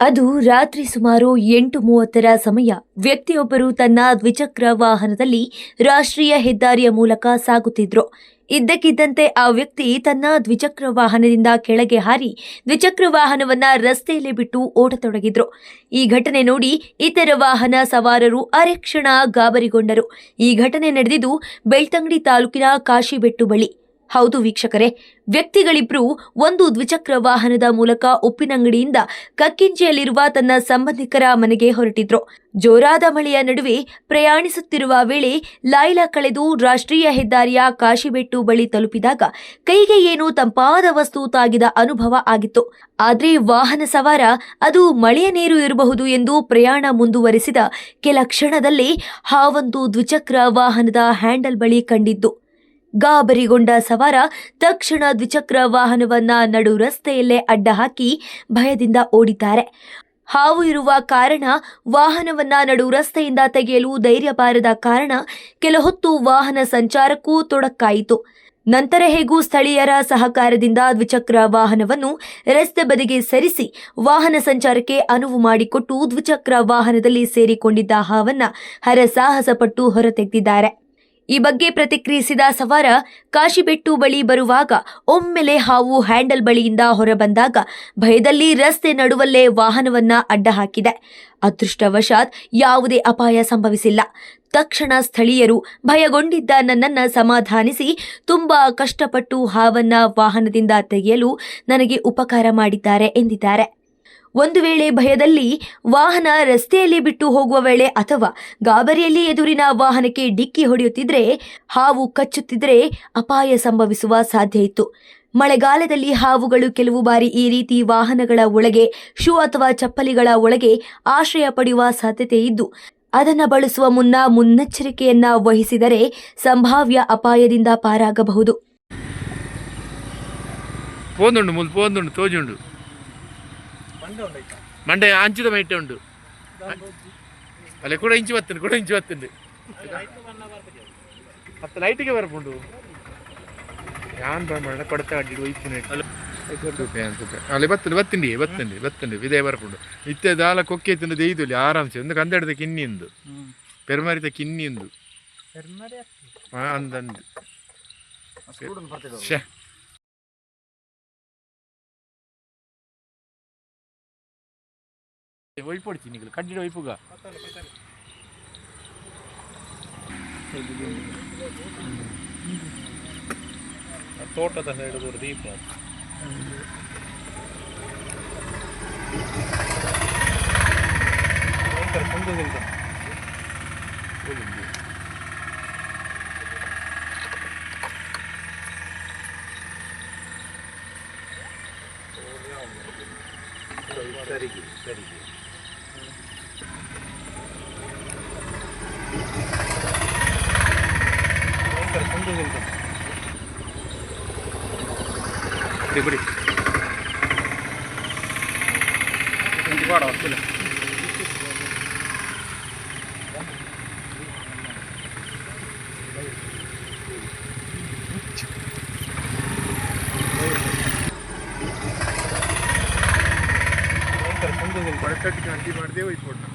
ಅದು ರಾತ್ರಿ ಸುಮಾರು ಎಂಟು ಮೂವತ್ತರ ಸಮಯ. ವ್ಯಕ್ತಿಯೊಬ್ಬರು ತನ್ನ ದ್ವಿಚಕ್ರ ವಾಹನದಲ್ಲಿ ರಾಷ್ಟ್ರೀಯ ಹೆದ್ದಾರಿಯ ಮೂಲಕ ಸಾಗುತ್ತಿದ್ರು. ಇದ್ದಕ್ಕಿದ್ದಂತೆ ಆ ವ್ಯಕ್ತಿ ತನ್ನ ದ್ವಿಚಕ್ರ ವಾಹನದಿಂದ ಕೆಳಗೆ ಹಾರಿ ದ್ವಿಚಕ್ರ ವಾಹನವನ್ನ ರಸ್ತೆಯಲ್ಲಿ ಬಿಟ್ಟು ಓಡತೊಡಗಿದ್ರು. ಈ ಘಟನೆ ನೋಡಿ ಇತರ ವಾಹನ ಸವಾರರು ಅರೆಕ್ಷಣ ಗಾಬರಿಗೊಂಡರು. ಈ ಘಟನೆ ನಡೆದಿದ್ದು ಬೆಳ್ತಂಗಡಿ ತಾಲೂಕಿನ ಕಾಶಿಬೆಟ್ಟು ಬಳಿ. ಹೌದು ವೀಕ್ಷಕರೇ, ವ್ಯಕ್ತಿಗಳಿಬ್ರು ಒಂದು ದ್ವಿಚಕ್ರ ವಾಹನದ ಮೂಲಕ ಉಪ್ಪಿನಂಗಡಿಯಿಂದ ಕಕ್ಕಿಂಚಿಯಲ್ಲಿರುವ ತನ್ನ ಸಂಬಂಧಿಕರ ಮನೆಗೆ ಹೊರಟಿದ್ರು. ಜೋರಾದ ಮಳೆಯ ನಡುವೆ ಪ್ರಯಾಣಿಸುತ್ತಿರುವ ವೇಳೆ ಲಾಯ್ಲಾ ಕಳೆದು ರಾಷ್ಟ್ರೀಯ ಹೆದ್ದಾರಿಯ ಕಾಶಿಬೆಟ್ಟು ಬಳಿ ತಲುಪಿದಾಗ ಕೈಗೆ ಏನೋ ತಂಪಾದ ವಸ್ತು ತಾಗಿದ ಅನುಭವ ಆಗಿತ್ತು. ಆದ್ರೆ ವಾಹನ ಸವಾರ, ಅದು ಮಳೆಯ ನೀರು ಇರಬಹುದು ಎಂದು ಪ್ರಯಾಣ ಮುಂದುವರೆಸಿದ ಕೆಲ ಕ್ಷಣದಲ್ಲಿ ಹಾವೊಂದು ದ್ವಿಚಕ್ರ ವಾಹನದ ಹ್ಯಾಂಡಲ್ ಬಳಿ ಕಂಡಿದ್ದು. ಗಾಬರಿಗೊಂಡ ಸವಾರ ತಕ್ಷಣ ದ್ವಿಚಕ್ರ ವಾಹನವನ್ನ ನಡು ರಸ್ತೆಯಲ್ಲೇ ಅಡ್ಡ ಹಾಕಿ ಭಯದಿಂದ ಓಡಿದ್ದಾರೆ. ಹಾವು ಇರುವ ಕಾರಣ ವಾಹನವನ್ನ ನಡು ರಸ್ತೆಯಿಂದ ತೆಗೆಯಲು ಧೈರ್ಯ ಬಾರದ ಕಾರಣ ಕೆಲ ಹೊತ್ತು ವಾಹನ ಸಂಚಾರಕ್ಕೂ ತೊಡಕಾಯಿತು. ನಂತರ ಹೇಗೂ ಸ್ಥಳೀಯರ ಸಹಕಾರದಿಂದ ದ್ವಿಚಕ್ರ ವಾಹನವನ್ನು ರಸ್ತೆ ಬದಿಗೆ ಸರಿಸಿ ವಾಹನ ಸಂಚಾರಕ್ಕೆ ಅನುವು ಮಾಡಿಕೊಟ್ಟು ದ್ವಿಚಕ್ರ ವಾಹನದಲ್ಲಿ ಸೇರಿಕೊಂಡಿದ್ದ ಹಾವನ್ನ ಹರಸಾಹಸಪಟ್ಟು ಹೊರತೆಗೆದಿದ್ದಾರೆ. ಈ ಬಗ್ಗೆ ಪ್ರತಿಕ್ರಿಯಿಸಿದ ಸವಾರ, ಕಾಶಿಬೆಟ್ಟು ಬಳಿ ಬರುವಾಗ ಒಮ್ಮೆಲೆ ಹಾವು ಹ್ಯಾಂಡಲ್ ಬಳಿಯಿಂದ ಹೊರಬಂದಾಗ ಭಯದಲ್ಲಿ ರಸ್ತೆ ನಡುವಲ್ಲೇ ವಾಹನವನ್ನ ಅಡ್ಡ ಹಾಕಿದೆ ಅದೃಷ್ಟವಶಾತ್ ಯಾವುದೇ ಅಪಾಯ ಸಂಭವಿಸಿಲ್ಲ. ತಕ್ಷಣ ಸ್ಥಳೀಯರು ಭಯಗೊಂಡಿದ್ದ ನನ್ನನ್ನು ಸಮಾಧಾನಿಸಿ ತುಂಬಾ ಕಷ್ಟಪಟ್ಟು ಹಾವನ್ನ ವಾಹನದಿಂದ ತೆಗೆಯಲು ನನಗೆ ಉಪಕಾರ ಮಾಡಿದ್ದಾರೆ ಎಂದಿದ್ದಾರೆ. ಒಂದು ವೇಳೆ ಭಯದಲ್ಲಿ ವಾಹನ ರಸ್ತೆಯಲ್ಲಿ ಬಿಟ್ಟು ಹೋಗುವ ವೇಳೆ ಅಥವಾ ಗಾಬರಿಯಲ್ಲಿ ಎದುರಿನ ವಾಹನಕ್ಕೆ ಡಿಕ್ಕಿ ಹೊಡೆಯುತ್ತಿದ್ರೆ, ಹಾವು ಕಚ್ಚುತ್ತಿದ್ರೆ ಅಪಾಯ ಸಂಭವಿಸುವ ಸಾಧ್ಯ ಇತ್ತು. ಮಳೆಗಾಲದಲ್ಲಿ ಹಾವುಗಳು ಕೆಲವು ಬಾರಿ ಈ ರೀತಿ ವಾಹನಗಳ ಒಳಗೆ, ಶೂ ಅಥವಾ ಚಪ್ಪಲಿಗಳ ಒಳಗೆ ಆಶ್ರಯ ಪಡೆಯುವ ಸಾಧ್ಯತೆ ಇದ್ದು, ಅದನ್ನು ಬಳಸುವ ಮುನ್ನ ಮುನ್ನೆಚ್ಚರಿಕೆಯನ್ನ ವಹಿಸಿದರೆ ಸಂಭಾವ್ಯ ಅಪಾಯದಿಂದ ಪಾರಾಗಬಹುದು. ಮಂಡೆ ಅಂಚುದ ಮೈಟೆ ಉಂಡು ಅಲ್ಲಿ ಕೂಡ ಇಂಚು ಬತ್ತುಂಡು ಕೂಡ ಇಂಚು ಬತ್ತುಂಡು ಮತ್ತೆ ಲೈಟಿಗೆ ಬರಬಹುದು ಯಾನ್ ಬ್ರಹ್ಮಣ್ಣ ಕೊಡತ ಅಡ್ಡಿ ಒಯ್ತೀನಿ ಅಲ್ಲಿ ಬತ್ತುಂಡು ಬತ್ತಿಂಡಿ ಬತ್ತಿಂಡಿ ಬತ್ತಿಂಡಿ ವಿದಯ ಬರಪುಂಡು ಇತ್ತೆ ದಾಲ ಕೊಕ್ಕೆ ತಿಂದು ದೇಯ್ದುಲಿ ಆರಾಮ್ಸೆ ಒಂದು ಕಂದಡದ ಕಿನ್ನಿಂದು ಪೆರ್ಮರಿತ ಕಿನ್ನಿಂದು ಅಂದಂದು ಶೇ ಒಯ್ಪೊಡ್ತೀನಿ ನೀವು ಕಡ್ಡಿಡ ಒಯ್ಪುಗ ತೋಟದ ಸೈಡ್ ಒಂದು ದೀಪ ಭಯಂಕರ ಕುಂದದಿಲ್ಲ ಸರಿಗೆ ಸರಿಗೆ ಭಯಂಕರ ಕುಂದದಿಲ್ಲ ಬಿಡಿ ಬಿಡಿ ಬೇಡ ಹೊತ್ತಿಲ್ಲ ಭಯಂಕರ ಕುಂದದಿಲ್ಲ ಕೊಡಕಟ್ಟಿಗೆ ಅಡ್ಡಿ ಮಾಡಿದೆ ಒಯ್ಪೊಡ್ನ ಒಯ್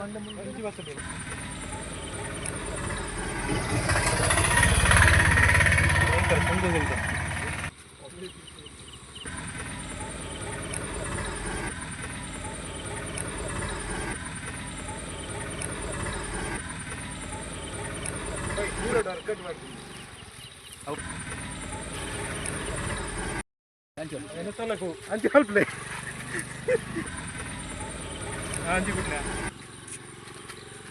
అంచు అంచు అంచు అంచు అంచు అంచు అంచు అంచు